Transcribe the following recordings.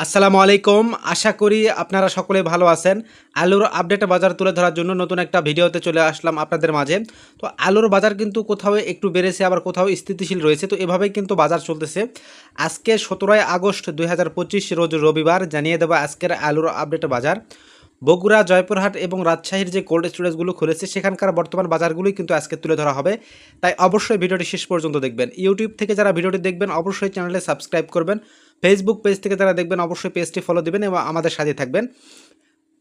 আসসালামু আলাইকুম। আশা করি আপনারা সকলে ভালো আছেন। আলুর আপডেট বাজার তুলে ধরার জন্য নতুন একটা ভিডিওতে চলে আসলাম আপনাদের মাঝে। তো আলুর বাজার কিন্তু কোথাও একটু বেড়েছে, আবার কোথাও স্থিতিশীল রয়েছে। তো এভাবেই কিন্তু বাজার চলতেছে। আজকে সতেরোই আগস্ট দুই হাজার পঁচিশ, রোজ রবিবার। জানিয়ে দেবো আজকের আলুর আপডেট বাজার। বগুড়া, জয়পুরহাট এবং রাজশাহীর যে কোল্ড স্টোরেজগুলো খুলেছে, সেখানকার বর্তমান বাজারগুলোই কিন্তু আজকে তুলে ধরা হবে। তাই অবশ্যই ভিডিওটি শেষ পর্যন্ত দেখবেন। ইউটিউব থেকে যারা ভিডিওটি দেখবেন, অবশ্যই চ্যানেলে সাবস্ক্রাইব করবেন। ফেসবুক পেজ থেকে যারা দেখবেন, অবশ্যই পেজটি ফলো দেবেন এবং আমাদের সাথে থাকবেন।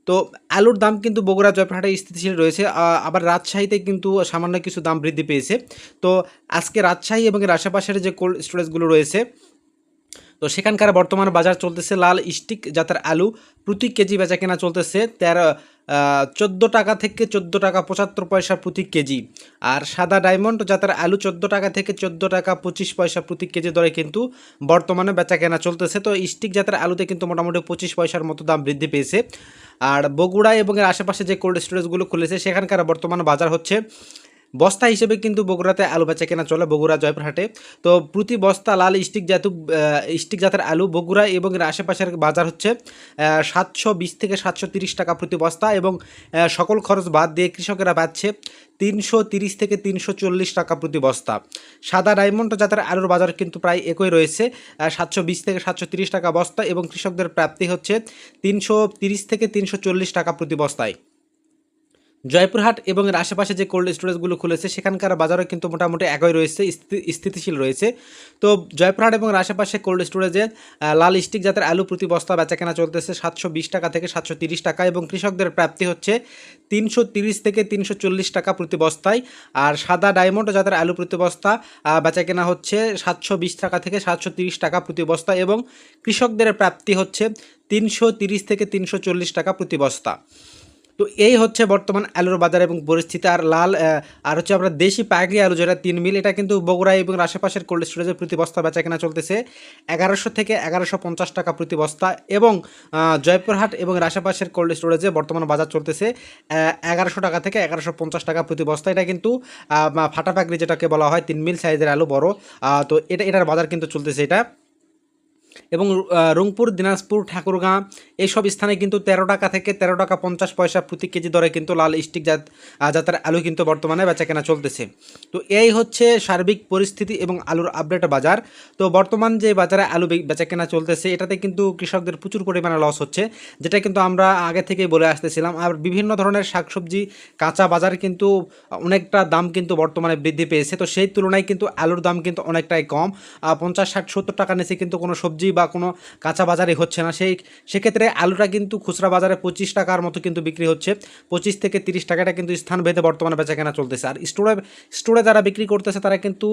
তো আলুর দাম কিন্তু বগুড়া, জয়পুরহাটে স্থিতিশীল রয়েছে। আবার রাজশাহীতে কিন্তু সামান্য কিছু দাম বৃদ্ধি পেয়েছে। তো আজকে রাজশাহী এবং এর আশেপাশের যে কোল্ড স্টোরেজগুলো রয়েছে তো সেখানকার বর্তমান বাজার চলতেছে লাল স্টিক জাতের আলু। প্রতি কেজি বেচা কেনা চলতেছে তেরো চোদ্দ টাকা থেকে চোদ্দ টাকা পঁচাত্তর পয়সা প্রতি কেজি। আর সাদা ডায়মন্ড জাতের আলু চোদ্দ টাকা থেকে চোদ্দ টাকা পঁচিশ পয়সা প্রতি কেজি দরে কিন্তু বর্তমানে বেচা কেনা চলতেছে। তো স্টিক জাতের আলুতে কিন্তু মোটামুটি পঁচিশ পয়সার মতো দাম বৃদ্ধি পেয়েছে। আর বগুড়া এবং এর আশেপাশে যে কোল্ড স্টোরেজগুলো খুলেছে, সেখানকার বর্তমান বাজার হচ্ছে বস্তা হিসেবে কিন্তু বগুড়াতে আলু বেচা কেনা চলে, বগুড়া জয়পুরহাটে। তো প্রতি বস্তা লাল স্টিক জাতু স্টিক জাতের আলু বগুড়া এবং এর আশেপাশের বাজার হচ্ছে সাতশো বিশ থেকে সাতশো তিরিশ টাকা প্রতি বস্তা এবং সকল খরচ বাদ দিয়ে কৃষকেরা পাচ্ছে তিনশো তিরিশ থেকে তিনশো চল্লিশ টাকা প্রতি বস্তা। সাদা ডায়মন্ড জাতের আলুর বাজার কিন্তু প্রায় একই রয়েছে সাতশো বিশ থেকে সাতশো তিরিশ টাকা বস্তা এবং কৃষকদের প্রাপ্তি হচ্ছে তিনশো তিরিশ থেকে তিনশো চল্লিশ টাকা প্রতি বস্তায়। জয়পুরহাট এবং এর আশেপাশে যে কোল্ড স্টোরেজগুলো খুলেছে, সেখানকার বাজারও কিন্তু মোটামুটি একই রয়েছে, স্থি- স্থিতিশীল রয়েছে। তো জয়পুরহাট এবং এর আশেপাশে কোল্ড স্টোরেজে লাল স্টিক জাতের আলু প্রতি বস্তা বেচাকেনা চলতেছে সাতশো বিশ টাকা থেকে সাতশো টাকা এবং কৃষকদের প্রাপ্তি হচ্ছে তিনশো থেকে তিনশো চল্লিশ টাকা প্রতি বস্তায়। আর সাদা ডায়মন্ড জাতের আলু প্রতি বস্তা বেচাকেনা হচ্ছে সাতশো বিশ টাকা থেকে সাতশো টাকা প্রতি বস্তা এবং কৃষকদের প্রাপ্তি হচ্ছে তিনশো থেকে তিনশো চল্লিশ টাকা প্রতি বস্তা। তো এই হচ্ছে বর্তমান আলুর বাজার এবং পরিস্থিতি। আর লাল আর হচ্ছে আমরা দেশি পাইকারি আলু যেটা, তিন মিল, এটা কিন্তু বগুড়া এবং আশেপাশের কোল্ড স্টোরেজের প্রতি বস্তা বেচা কেনা চলতেছে। এগারোশো থেকে এগারোশো পঞ্চাশ টাকা প্রতি বস্তা এবং জয়পুরহাট এবং আশেপাশের কোল্ড স্টোরেজে বর্তমান বাজার চলতেছে এগারোশো টাকা থেকে এগারোশো পঞ্চাশ টাকা প্রতি বস্তা। এটা কিন্তু ফাটা পাকড়ি যেটাকে বলা হয়, তিন মিল সাইজের আলু বড়। তো এটা, এটার বাজার কিন্তু চলতেছে এটা। এবং রংপুর, দিনাজপুর, ঠাকুরগাঁ এইসব স্থানে কিন্তু তেরো টাকা থেকে তেরো টাকা পঞ্চাশ পয়সা প্রতি কেজি দরে কিন্তু লাল স্টিক জাত জাতের আলু কিন্তু বর্তমানে বেচা কেনা চলতেছে। তো এই হচ্ছে সার্বিক পরিস্থিতি এবং আলুর আপডেট বাজার। তো বর্তমান যে বাজারে আলু বেচা কেনা চলতেছে, এটাতে কিন্তু কৃষকদের প্রচুর পরিমাণে লস হচ্ছে, যেটা কিন্তু আমরা আগে থেকেই বলে আসতেছিলাম। আর বিভিন্ন ধরনের শাকসবজি, কাঁচা বাজার কিন্তু অনেকটা দাম কিন্তু বর্তমানে বৃদ্ধি পেয়েছে। তো সেই তুলনায় কিন্তু আলুর দাম কিন্তু অনেকটাই কম। পঞ্চাশ, ষাট, সত্তর টাকা নিচে কিন্তু কোনো সবজি বা কোনো কাঁচা বাজারে হচ্ছে না। সেই সেক্ষেত্রে আলুটা কিন্তু খুচরা বাজারে পঁচিশ টাকার মতো কিন্তু বিক্রি হচ্ছে। পঁচিশ থেকে তিরিশ টাকাটা কিন্তু স্থান ভেদে বর্তমানে বেচা কেনা চলতেছে। আর স্টোরে স্টোরে যারা বিক্রি করতেছে তারা কিন্তু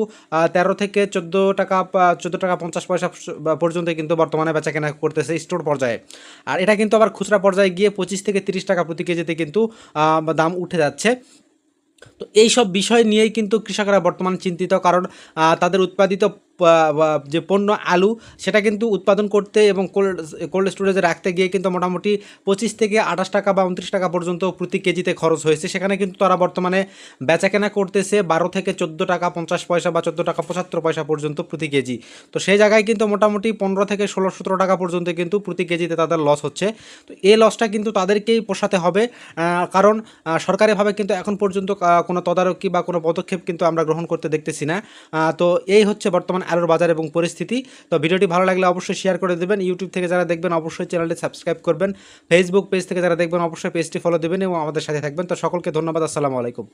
তেরো থেকে চোদ্দ টাকা চোদ্দ টাকা পঞ্চাশ পয়সা পর্যন্ত কিন্তু বর্তমানে বেচা কেনা করতেছে স্টোর পর্যায়ে। আর এটা কিন্তু আবার খুচরা পর্যায়ে গিয়ে পঁচিশ থেকে তিরিশ টাকা প্রতি কেজিতে কিন্তু দাম উঠে যাচ্ছে। তো এই সব বিষয় নিয়েই কিন্তু কৃষকরা বর্তমান চিন্তিত। কারণ তাদের উৎপাদিত যে পণ্য আলু, সেটা কিন্তু উৎপাদন করতে এবং কোল্ড কোল্ড স্টোরেজে রাখতে গিয়ে কিন্তু মোটামুটি পঁচিশ থেকে আঠাশ টাকা বা উনত্রিশ টাকা পর্যন্ত প্রতি কেজিতে খরচ হয়েছে। সেখানে কিন্তু তারা বর্তমানে বেচাকেনা করতেছে বারো থেকে চোদ্দ টাকা পঞ্চাশ পয়সা বা চোদ্দ টাকা পঁচাত্তর পয়সা পর্যন্ত প্রতি কেজি। তো সেই জায়গায় কিন্তু মোটামুটি পনেরো থেকে ষোলো সতেরো টাকা পর্যন্ত কিন্তু প্রতি কেজিতে তাদের লস হচ্ছে। তো এই লসটা কিন্তু তাদেরকেই পোষাতে হবে কারণ সরকারিভাবে কিন্তু এখন পর্যন্ত কোনো তদারকি বা কোনো পদক্ষেপ কিন্তু আমরা গ্রহণ করতে দেখতেছি না। তো এই হচ্ছে বর্তমান আলুর বাজার এবং পরিস্থিতি। তো ভিডিওটি ভালো লাগলে অবশ্যই শেয়ার করে দেবেন। ইউটিউব থেকে যারা দেখবেন, অবশ্যই চ্যানেলটি সাবস্ক্রাইব করবেন। ফেসবুক পেজ থেকে যারা দেখবেন, অবশ্যই পেজটি ফলো দেবেন এবং আমাদের সাথে থাকবেন। তো সকলকে ধন্যবাদ। আসসালামু আলাইকুম।